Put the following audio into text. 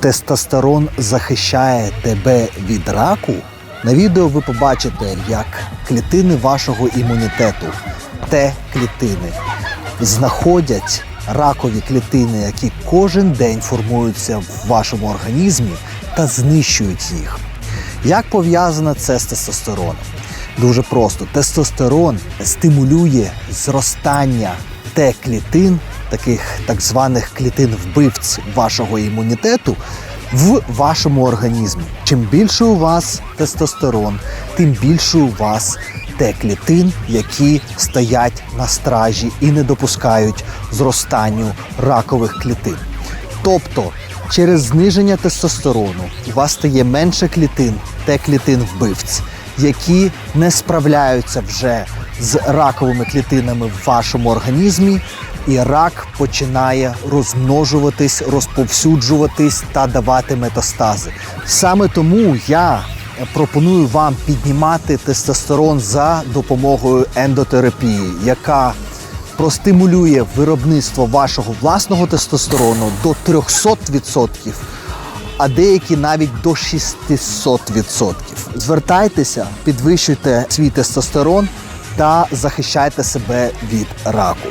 Тестостерон захищає тебе від раку. На відео ви побачите, як клітини вашого імунітету, Т-клітини, знаходять ракові клітини, які кожен день формуються в вашому організмі та знищують їх. Як пов'язано це з тестостероном? Дуже просто. Тестостерон стимулює зростання Т-клітин, таких так званих клітин вбивць вашого імунітету в вашому організмі. Чим більше у вас тестостерон, тим більше у вас Т-клітин, які стоять на стражі і не допускають зростанню ракових клітин. Тобто, через зниження тестостерону у вас стає менше клітин, Т-клітин вбивць, які не справляються вже з раковими клітинами в вашому організмі, і рак починає розмножуватись, розповсюджуватись та давати метастази. Саме тому я пропоную вам піднімати тестостерон за допомогою ендотерапії, яка простимулює виробництво вашого власного тестостерону до 300%, а деякі навіть до 600%. Звертайтеся, підвищуйте свій тестостерон та захищайте себе від раку.